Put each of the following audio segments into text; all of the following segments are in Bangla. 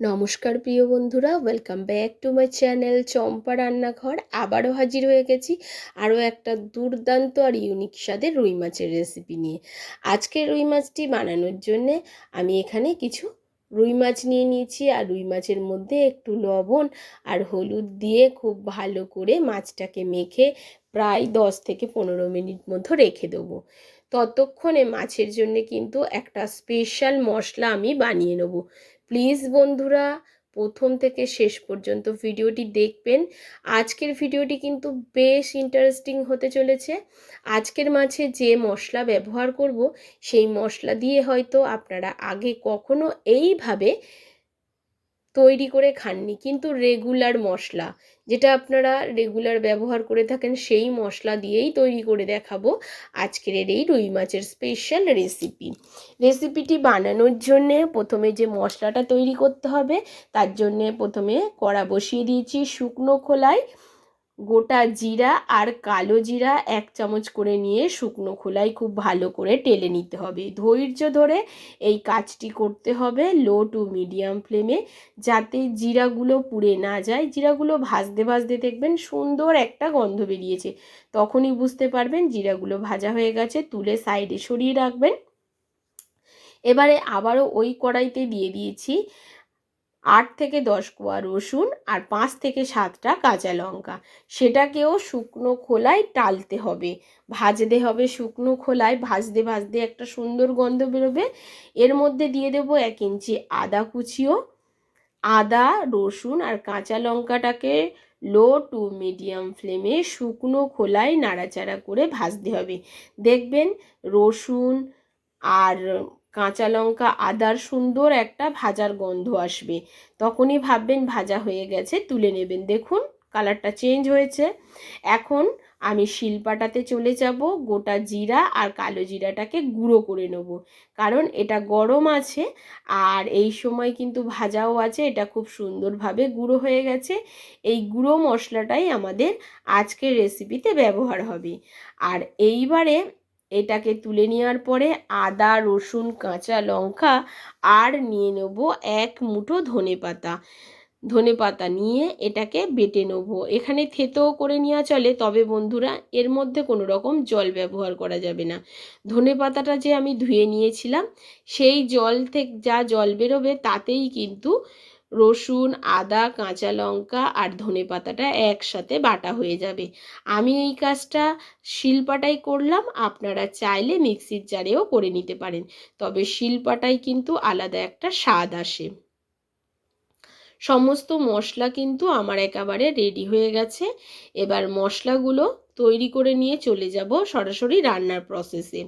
নমস্কার প্রিয় বন্ধুরা welcome back to my channel Champa Rannaghar. আবারও হাজির হয়ে গেছি আরও একটা দুর্দান্ত আর ইউনিক স্বাদের রুই মাছের রেসিপি নিয়ে। আজকের রুই মাছটি বানানোর জন্যে আমি এখানে কিছু রুই মাছ নিয়ে নিয়েছি আর রুই মাছের মধ্যে একটু লবণ আর হলুদ দিয়ে খুব ভালো করে মাছটাকে মেখে প্রায় দশ থেকে পনেরো মিনিট মতো রেখে দেবো। ততক্ষণে মাছের জন্য কিন্তু একটা স্পেশাল মশলা আমি বানিয়ে নেব। প্লিজ বন্ধুরা, প্রথম থেকে শেষ পর্যন্ত ভিডিওটি দেখবেন। আজকের ভিডিওটি কিন্তু বেশ ইন্টারেস্টিং হতে চলেছে। আজকের মাছে যে মশলা ব্যবহার করব, সেই মশলা দিয়ে হয়তো আপনারা আগে কখনো এইভাবে তৈরি করে খাননি। কিন্তু রেগুলার মশলা, যেটা আপনারা রেগুলার ব্যবহার করে থাকেন, সেই মশলা দিয়েই তৈরি করে দেখাবো আজকের এই রুই মাছের স্পেশাল রেসিপি রেসিপিটি বানানোর জন্যে প্রথমে যে মশলাটা তৈরি করতে হবে, তার জন্যে প্রথমে কড়া বসিয়ে দিয়েছি শুকনো খোলায়। গোটা জিরা আর কালো জিরা এক চামচ করে নিয়ে শুকনো খোলায় খুব ভালো করে টেলে নিতে হবে। ধৈর্য ধরে এই কাজটি করতে হবে লো টু মিডিয়াম ফ্লেমে যাতে জিরাগুলো পুড়ে না যায়। জিরাগুলো ভাজতে ভাজতে দেখবেন সুন্দর একটা গন্ধ বেরিয়েছে। তখনই বুঝতে পারবেন জিরাগুলো ভাজা হয়ে গেছে, তুলে সাইডে সরিয়ে রাখবেন। এবারে আবারও ওই কড়াইতে দিয়ে দিয়েছি আট থেকে দশ কোয়া রসুন আর পাঁচ থেকে সাতটা কাঁচা লঙ্কা। সেটাকেও শুকনো খোলায় টালতে হবে। ভাজতে হবে শুকনো খোলায়। ভাজতে ভাজতে একটা সুন্দর গন্ধ বেরোবে। এর মধ্যে দিয়ে দেব এক ইঞ্চি আদা কুচিও। আদা, রসুন আর কাঁচা লঙ্কাটাকে লো টু মিডিয়াম ফ্লেমে শুকনো খোলায় নাড়াচাড়া করে ভাজতে হবে। দেখবেন রসুন আর কাঁচা লঙ্কা, আদার সুন্দর একটা ভাজার গন্ধ আসবে। তখনই ভাববেন ভাজা হয়ে গেছে, তুলে নেবেন। দেখুন, কালারটা চেঞ্জ হয়েছে। এখন আমি শিলপাটাতে চলে যাব, গোটা জিরা আর কালো জিরাটাকে গুঁড়ো করে নেব। কারণ এটা গরম আছে আর এই সময় কিন্তু ভাজাও আছে, এটা খুব সুন্দরভাবে গুঁড়ো হয়ে গেছে। এই গুঁড়ো মশলাটাই আমাদের আজকের রেসিপিতে ব্যবহার হবে। আর এইবারে এটাকে তুলে নেওয়ার পরে আদা, রসুন, কাঁচা লঙ্কা আর নিয়ে নেব এক মুঠো ধনে পাতা। ধনে পাতা নিয়ে এটাকে বেটে নেব। এখানে থেতো করে নেওয়া চলে, তবে বন্ধুরা এর মধ্যে কোনো রকম জল ব্যবহার করা যাবে না। ধনে পাতাটা যে আমি ধুয়ে নিয়েছিলাম, সেই জল থেকে যা জল বেরোবে তাতেই কিন্তু রসুন, আদা, কাঁচা লঙ্কা আর ধনে পাতাটা একসাথে বাটা হয়ে যাবে। আমি এই কাজটা শিলপাটাই করলাম, আপনারা চাইলে মিক্সির জারেও করে নিতে পারেন, তবে শিলপাটাই কিন্তু আলাদা একটা স্বাদ আসে। সমস্ত মশলা কিন্তু আমার একেবারে রেডি হয়ে গেছে। এবার মশলাগুলো তৈরি করে নিয়ে চলে যাব সরাসরি রান্নার প্রসেসে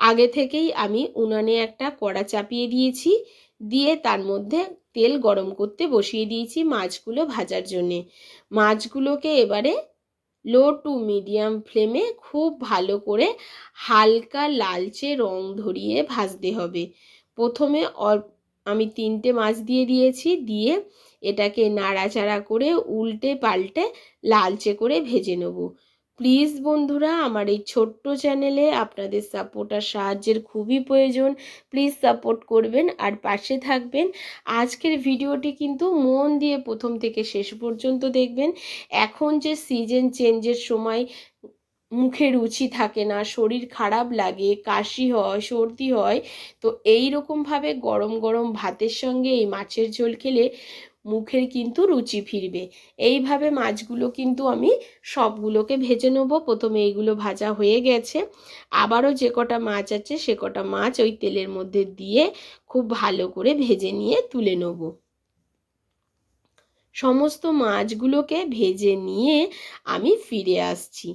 আগে থেকেই আমি উনানে একটা কড়া চাপিয়ে দিয়েছি। দিয়ে তার মধ্যে তেল গরম করতে বসিয়ে দিয়েছি মাছগুলো ভাজার জন্যে। মাছগুলোকে এবারে লো টু মিডিয়াম ফ্লেমে খুব ভালো করে হালকা লালচে রং ধরিয়ে ভাজতে হবে। প্রথমে আমি তিনটে মাছ দিয়ে দিয়েছি, দিয়ে এটাকে নাড়াচাড়া করে উল্টে পাল্টে লালচে করে ভেজে নেব। প্লিজ বন্ধুরা, আমার এই ছোট্ট চ্যানেলে আপনাদের সাপোর্ট আর সাহায্যের খুবই প্রয়োজন। প্লিজ সাপোর্ট করবেন আর পাশে থাকবেন। আজকের ভিডিওটি কিন্তু মন দিয়ে প্রথম থেকে শেষ পর্যন্ত দেখবেন। এখন যে সিজন চেঞ্জের সময় মুখে রুচি থাকে না, শরীর খারাপ লাগে, কাশি হয়, সর্দি হয়, তো এই রকমভাবে গরম গরম ভাতের সঙ্গে এই মাছের ঝোল খেলে মুখের কিন্তু রুচি ফিরবে। এইভাবে মাছগুলো কিন্তু আমি সবগুলোকে ভেজে নেব। প্রথমে এইগুলো ভাজা হয়ে গেছে। আবারও যে কটা মাছ আছে সে কটা মাছ ওই তেলের মধ্যে দিয়ে খুব ভালো করে ভেজে নিয়ে তুলে নেব। সমস্ত মাছগুলোকে ভেজে নিয়ে আমি ফিরে আসছি।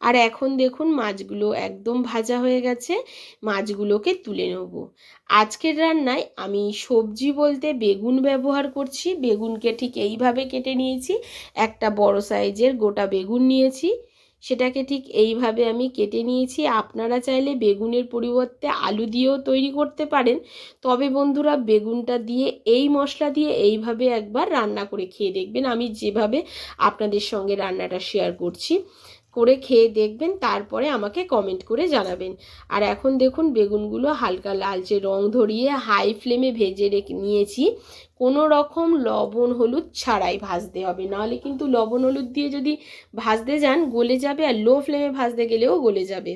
আর এখন দেখুন মাছগুলো একদম ভাজা হয়ে গেছে, মাছগুলোকে তুলে নেব। আজকের রান্নায় আমি সবজি বলতে বেগুন ব্যবহার করছি, বেগুনকে ঠিক এইভাবে কেটে নিয়েছি, একটা বড় সাইজের গোটা বেগুন নিয়েছি, সেটাকে ঠিক এইভাবে আমি কেটে নিয়েছি। আপনারা চাইলে বেগুনের পরিবর্তে আলু দিয়েও তৈরি করতে পারেন, তবে বন্ধুরা বেগুনটা দিয়ে, এই মশলা দিয়ে এইভাবে একবার রান্না করে খেয়ে দেখবেন। আমি যেভাবে আপনাদের সঙ্গে রান্নাটা শেয়ার করছি করে খেয়ে দেখবেন, তারপরে আমাকে কমেন্ট করে জানাবেন। আর এখন দেখুন, বেগুনগুলো হালকা লালচে রং ধরিয়ে হাই ফ্লেমে ভেজে রেখে নিয়েছি। কোনো রকম লবণ হলুদ ছাড়াই ভাজতে হবে। নাহলে কিন্তু লবণ হলুদ দিয়ে যদি ভাজতে যান, গলে যাবে আর লো ফ্লেমে ভাজতে গেলেও গলে যাবে।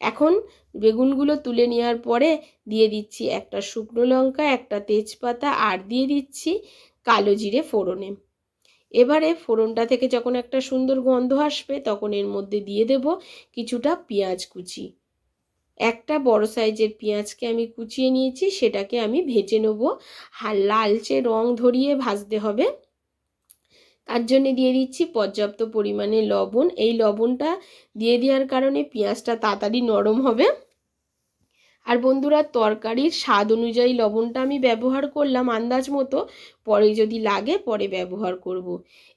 এখন বেগুনগুলো তুলে নেওয়ার পরে দিয়ে দিচ্ছি একটা শুকনো লঙ্কা, একটা তেজপাতা, আর দিয়ে দিচ্ছি কালো জিরে ফোড়নে। এবারে ফোড়নটা থেকে যখন একটা সুন্দর গন্ধ আসবে, তখন এর মধ্যে দিয়ে দেব কিছুটা পেঁয়াজ কুচি। একটা বড় সাইজের পেঁয়াজকে আমি কুচিয়ে নিয়েছি, সেটাকে আমি ভেজে নেব। লালচে রং ধরিয়ে ভাজতে হবে। তার জন্যে দিয়ে দিচ্ছি পর্যাপ্ত পরিমাণে লবণ। এই লবণটা দিয়ে দেওয়ার কারণে পেঁয়াজটা তাড়াতাড়ি নরম হবে। আর বন্ধুরা, তরকারির স্বাদ অনুযায়ী লবণটা আমি ব্যবহার করলাম আন্দাজ মতো। পরে যদি লাগে, পরে ব্যবহার করব।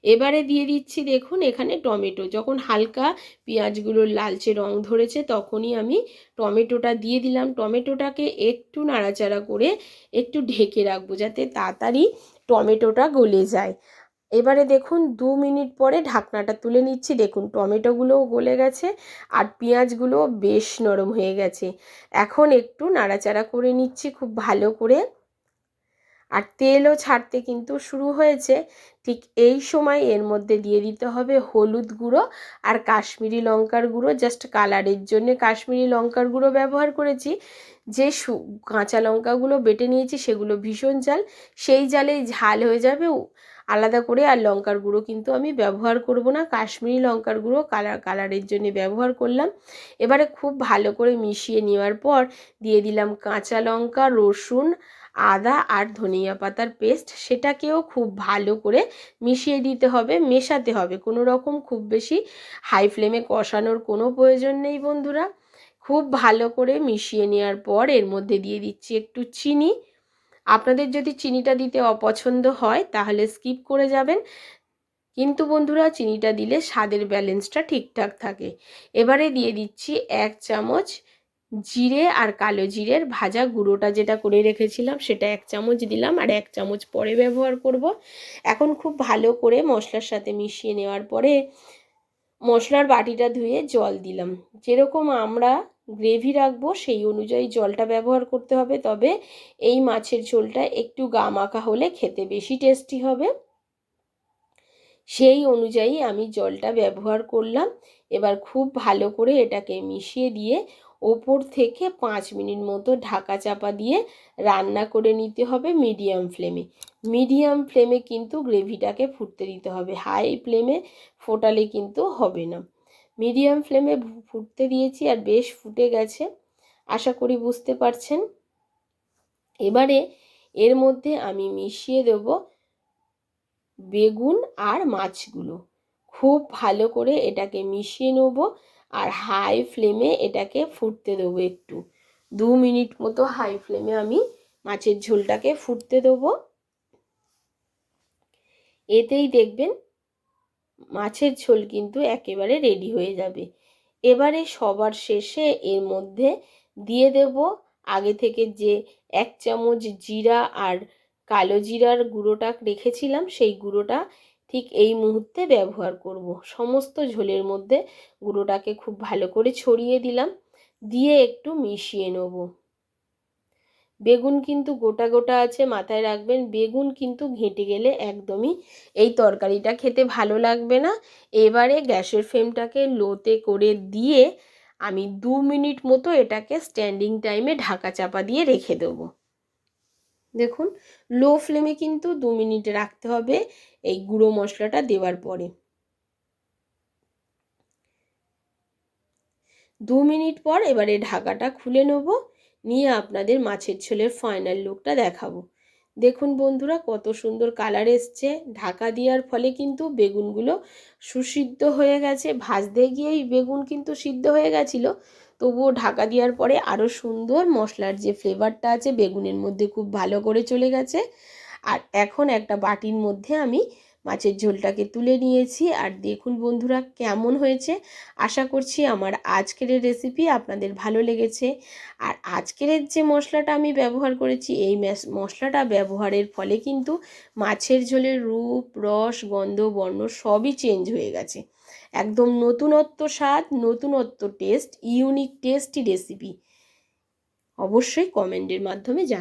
এবারে দিয়ে দিচ্ছি দেখুন এখানে টমেটো। যখন হালকা পেঁয়াজগুলোর লালচে রং ধরেছে, তখনই আমি টমেটোটা দিয়ে দিলাম। টমেটোটাকে একটু নাড়াচাড়া করে একটু ঢেকে রাখব যাতে তাড়াতাড়ি টমেটোটা গলে যায়। এবারে দেখুন দু মিনিট পরে ঢাকনাটা তুলে নিচ্ছি। দেখুন টমেটোগুলোও গলে গেছে আর পেঁয়াজগুলোও বেশ নরম হয়ে গেছে। এখন একটু নাড়াচাড়া করে নিচ্ছি খুব ভালো করে। আর তেলও ছাড়তে কিন্তু শুরু হয়েছে। ঠিক এই সময় এর মধ্যে দিয়ে দিতে হবে হলুদ গুঁড়ো আর কাশ্মীরি লঙ্কার গুঁড়ো। জাস্ট কালারের জন্য কাশ্মীরি লঙ্কার গুঁড়ো ব্যবহার করেছি। যে সু, কাঁচা লঙ্কাগুলো বেটে নিয়েছি সেগুলো ভীষণ জাল সেই জালেই ঝাল হয়ে যাবে আলাদা করে আর লঙ্কার গুঁড়ো কিন্তু আমি ব্যবহার করব না। কাশ্মীরি লঙ্কার গুঁড়ো কালার কালারের জন্য ব্যবহার করলাম। এবারে খুব ভালো করে মিশিয়ে নেওয়ার পর দিয়ে দিলাম কাঁচা লঙ্কা, রসুন, আদা আর ধনিয়া পাতার পেস্ট সেটাকেও খুব ভালো করে মিশিয়ে দিতে হবে, মেশাতে হবে। কোনো রকম খুব বেশি হাই ফ্লেমে কষানোর কোনো প্রয়োজন নেই বন্ধুরা। খুব ভালো করে মিশিয়ে নেওয়ার পর এর মধ্যে দিয়ে দিচ্ছি একটু চিনি। আপনাদের যদি চিনিটা দিতে অপছন্দ হয়, তাহলে স্কিপ করে যাবেন। কিন্তু বন্ধুরা, চিনিটা দিলে স্বাদের ব্যালেন্সটা ঠিকঠাক থাকে। এবারে দিয়ে দিচ্ছি এক চামচ জিরে আর কালো জিরের ভাজা গুঁড়োটা যেটা করে রেখেছিলাম, সেটা এক চামচ দিলাম আর এক চামচ পরে ব্যবহার করব। এখন খুব ভালো করে মশলার সাথে মিশিয়ে নেওয়ার পরে মশলার বাটিটা ধুয়ে জল দিলাম। যেরকম আমরা গ্রেভি রাখব, সেই অনুযায়ী জলটা ব্যবহার করতে হবে। তবে এই মাছের ঝোলটা একটু গা মাখা হলে খেতে বেশি টেস্টি হবে। সেই অনুযায়ী আমি জলটা ব্যবহার করলাম। এবার খুব ভালো করে এটাকে মিশিয়ে দিয়ে ওপর থেকে পাঁচ মিনিট মতো ঢাকা চাপা দিয়ে রান্না করে নিতে হবে মিডিয়াম ফ্লেমে মিডিয়াম ফ্লেমে কিন্তু গ্রেভিটাকে ফুটতে দিতে হবে। হাই ফ্লেমে ফোটালে কিন্তু হবে না। মিডিয়াম ফ্লেমে ফুটতে দিয়েছি আর বেশ ফুটে গেছে। আশা করি বুঝতে পারছেন। এবারে এর মধ্যে আমি মিশিয়ে দেব বেগুন আর মাছগুলো। খুব ভালো করে এটাকে মিশিয়ে নেব আর হাই ফ্লেমে এটাকে ফুটতে দেবো একটু। দু মিনিট মতো হাই ফ্লেমে আমি মাছের ঝোলটাকে ফুটতে দেবো। এতেই দেখবেন মাছের ঝোল কিন্তু একেবারে রেডি হয়ে যাবে। এবারে সবার শেষে এর মধ্যে দিয়ে দেব আগে থেকে যে এক চামচ জিরা আর কালো জিরার গুঁড়োটা রেখেছিলাম, সেই গুঁড়োটা ঠিক এই মুহূর্তে ব্যবহার করব। সমস্ত ঝোলের মধ্যে গুঁড়োটাকে খুব ভালো করে ছড়িয়ে দিলাম, দিয়ে একটু মিশিয়ে নেব। বেগুন কিন্তু গোটা গোটা আছে, মাথায় রাখবেন, বেগুন কিন্তু ঘেঁটে গেলে একদমই এই তরকারিটা খেতে ভালো লাগবে না। এবারে গ্যাসের ফ্লেমটাকে লোতে করে দিয়ে আমি দু মিনিট মতো এটাকে স্ট্যান্ডিং টাইমে ঢাকা চাপা দিয়ে রেখে দেবো। দেখুন লো ফ্লেমে কিন্তু দু মিনিট রাখতে হবে এই গুঁড়ো মশলাটা দেওয়ার পরে। দু মিনিট পর এবারে ঢাকাটা খুলে নেব। নিয়ে আপনাদের মাছের ঝোলের ফাইনাল লুকটা দেখাবো। দেখুন বন্ধুরা, কত সুন্দর কালার এসছে। ঢাকা দেওয়ার ফলে কিন্তু বেগুনগুলো সুসিদ্ধ হয়ে গেছে। ভাজতে গিয়েই বেগুন কিন্তু সিদ্ধ হয়ে গেছিল। তবুও ঢাকা দেওয়ার পরে আরও সুন্দর মশলার যে ফ্লেভারটা আছে, বেগুনের মধ্যে খুব ভালো করে চলে গেছে। আর এখন একটা বাটির মধ্যে আমি মাছের ঝোলটাকে তুলে নিয়েছি আর দেখুন বন্ধুরা কেমন হয়েছে। আশা করছি আমার আজকের রেসিপি আপনাদের ভালো লেগেছে। আর আজকের যে মশলাটা আমি ব্যবহার করেছি, এই মশলাটা ব্যবহারের ফলে কিন্তু মাছের ঝোলের রূপ, রস, গন্ধ, বর্ণ সবই চেঞ্জ হয়ে গেছে। একদম নতুনত্ব স্বাদ, নতুনত্ব টেস্ট ইউনিক টেস্টি রেসিপি অবশ্যই কমেন্টের মাধ্যমে জান